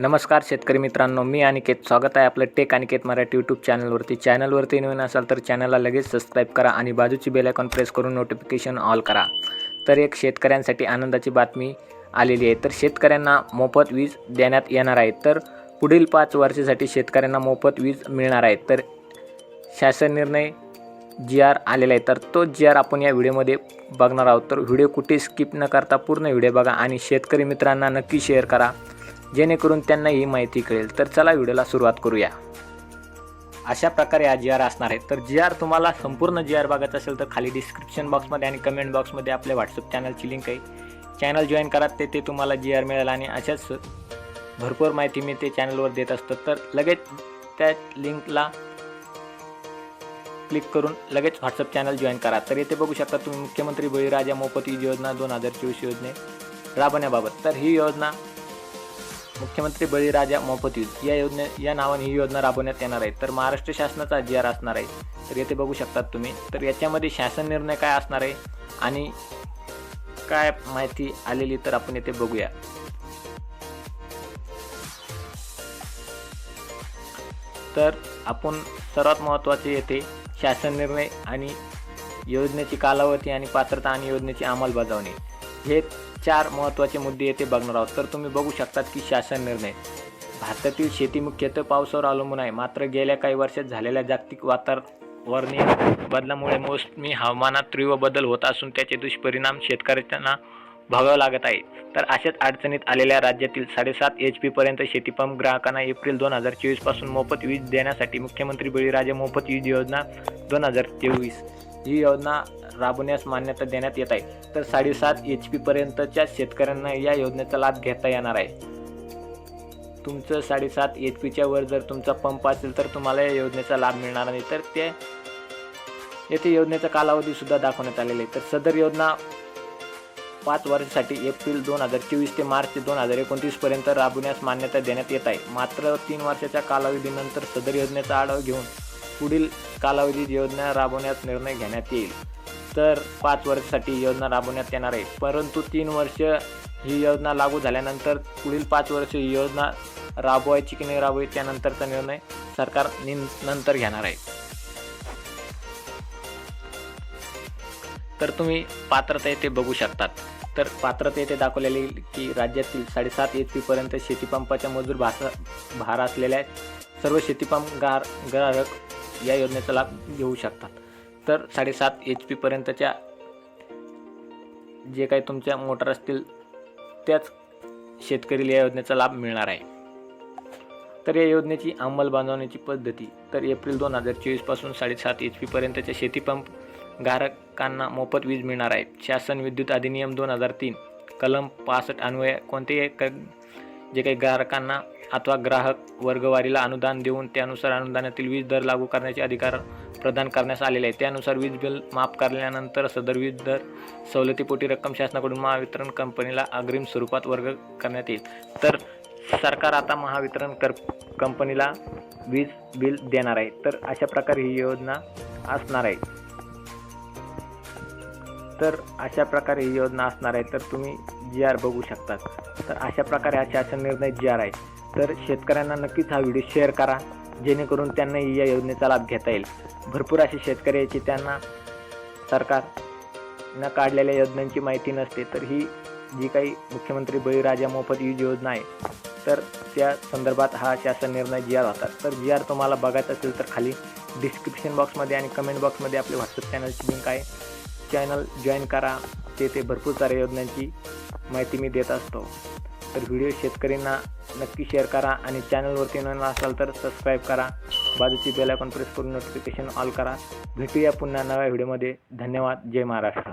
नमस्कार शेतकरी मित्रांनो मी अनिकेत. स्वागत आहे आपलं टेक अनिकेत मराठी यूट्यूब चॅनलवरती चॅनलवरती नवीन असाल तर चॅनलला लगेच सबस्क्राईब करा आणि बाजूची बेल आयकॉन प्रेस करून नोटिफिकेशन ऑल करा. तर एक शेतकऱ्यांसाठी आनंदाची बातमी आलेली आहे. तर शेतकऱ्यांना मोफत वीज देण्यात येणार आहे. तर पुढील पाच वर्षासाठी शेतकऱ्यांना मोफत वीज मिळणार आहे. तर शासन निर्णय जी आर आलेला आहे. तर तो जी आर आपण या व्हिडिओमध्ये बघणार आहोत. तर व्हिडिओ कुठे स्किप न करता पूर्ण व्हिडिओ बघा आणि शेतकरी मित्रांना नक्की शेअर करा. जेणेकरून त्यांना ही माहिती कळेल. तर चला व्हिडिओला सुरुवात करूया. अशा प्रकारे हा जी आर असणार आहे. तर जी आर तुम्हाला संपूर्ण जी आर बघायचं असेल तर खाली डिस्क्रिप्शन बॉक्समध्ये आणि कमेंट बॉक्समध्ये आपल्या व्हॉट्सअप चॅनलची लिंक आहे. चॅनल जॉईन करा ते ते तुम्हाला जी आर मिळेल आणि अशाच भरपूर माहिती मी ते चॅनलवर देत असतो. तर लगेच त्या लिंकला क्लिक करून लगेच व्हॉट्सअप चॅनल जॉईन करा. तर येथे बघू शकता तुम्ही मुख्यमंत्री बळीराजा मोफत योजना दोन हजार चोवीस योजने राबवण्याबाबत. तर ही योजना मुख्यमंत्री बळीराजा मोफत वीज या योजने या नावाने ही योजना राबवण्यात येणार आहे. तर महाराष्ट्र शासनाचा जी आर असणार आहे. तर येथे बघू शकतात तुम्ही. तर याच्यामध्ये शासन निर्णय काय असणार आहे? आणि काय माहिती आलेली तर आपण येथे बघूया. तर आपण सर्वात महत्त्वाचे येथे शासन निर्णय आणि योजनेची कालावधी आणि पात्रता आणि योजनेची अंमलबजावणी. हे चार महत्त्वाचे मुद्दे येथे बघणार आहोत. तर तुम्ही बघू शकतात की शासन निर्णय. भारतातील शेती मुख्यतः पावसावर अवलंबून आहे. मात्र गेल्या काही वर्षात झालेल्या जागतिक वातावरणीय बदलामुळे मोसमी हवामानात तीव्र बदल होत असून त्याचे दुष्परिणाम शेतकऱ्यांना भोगावं लागत आहे तर अशाच अडचणीत आलेल्या राज्यातील साडेसात एच पीपर्यंत शेतीपंप ग्राहकांना एप्रिल दोन हजार चोवीसपासून मोफत वीज देण्यासाठी मुख्यमंत्री बळीराजा मोफत वीज योजना दोन हजार तेवीस ही योजना राबवण्यास मान्यता देण्यात येत आहे. तर साडेसात एच पीपर्यंतच्या शेतकऱ्यांना या योजनेचा लाभ घेता येणार आहे. तुमचं साडेसात एच पीच्या वर जर तुमचा पंप असेल तर तुम्हाला या योजनेचा लाभ मिळणार नाही. तर ते येथे योजनेचा कालावधीसुद्धा दाखवण्यात आलेला आहे. तर सदर योजना पाच वर्षासाठी एप्रिल दोन हजार चोवीस ते मार्च दोन हजार एकोणतीसपर्यंत राबवण्यास मान्यता देण्यात येत आहे. मात्र तीन वर्षाच्या कालावधीनंतर सदर योजनेचा आढावा घेऊन पुढील कालावधीत योजना राबवण्यात निर्णय घेण्यात येईल. तर पाच वर्षासाठी योजना राबवण्यात येणार आहे. परंतु तीन वर्ष ही योजना लागू झाल्यानंतर पुढील पाच वर्ष ही योजना राबवायची की नाही राबवायची त्यानंतरचा निर्णय सरकार निन नंतर घेणार आहे. तर तुम्ही पात्रता येथे बघू शकतात. तर पात्रता येथे दाखवलेली की राज्यातील साडेसात एच पीपर्यंत शेतीपंपाच्या मजूर भासा भार असलेल्या सर्व शेतीपंप गार ग्राहक या योजनेचा लाभ घेऊ शकतात. तर साडेसात एच पीपर्यंतच्या जे काही तुमच्या मोटर असतील त्याच शेतकरीला या योजनेचा लाभ मिळणार आहे. तर या योजनेची अंमलबजावणीची पद्धती तर एप्रिल दोन हजार चोवीसपासून साडेसात एच पीपर्यंतच्या शेतीपंप ग्राहकांना मोफत वीज मिळणार आहे. शासन विद्युत अधिनियम दोन हजार तीन कलम पासष्ट अन्वये कोणतेही क जे काही ग्राहकांना अथवा ग्राहक वर्गवारीला अनुदान देऊन त्यानुसार अनुदानातील वीज दर लागू करण्याचे अधिकार प्रदान करण्यास आलेले आहे त्यानुसार वीज बिल माफ करल्यानंतर सदर वीज दर सवलतीपोटी रक्कम शासनाकडून महावितरण कंपनीला अग्रिम स्वरूपात वर्ग करण्यात येईल. तर सरकार आता महावितरण कर कंपनीला वीज बिल देणार आहे. तर अशा प्रकारे ही योजना असणार आहे. तर अशा प्रकारे ही योजना असणार आहे. तर तुम्ही जी आर बघू शकतात तर अशा प्रकारे हा शासन निर्णय जी आर आहे. तर शेतकऱ्यांना नक्कीच हा व्हिडिओ शेअर करा जेणेकरून त्यांनाही या योजनेचा लाभ घेता येईल. भरपूर असे शेतकरी आहे की त्यांना सरकार न काढलेल्या योजनांची माहिती नसते तर ही जी काही मुख्यमंत्री बळीराजा मोफत वीज योजना आहे तर त्या संदर्भात हा शासन निर्णय जी आर होता तर जी आर तुम्हाला बघायचं असेल तर खाली डिस्क्रिप्शन बॉक्समध्ये आणि कमेंट बॉक्समध्ये आपले व्हॉट्सअप चॅनलची लिंक आहे. चॅनल जॉईन करा तेथे भरपूर साऱ्या योजनांची माहिती मी देत असतो. तर व्हिडिओ शेतकऱ्यांना नक्की शेअर करा आणि चॅनलवरती नवीन असाल तर सबस्क्राईब करा. बाजूची बेल आयकॉन प्रेस करून नोटिफिकेशन ऑल करा. भेटूया पुन्हा नव्या व्हिडिओमध्ये धन्यवाद. जय महाराष्ट्र.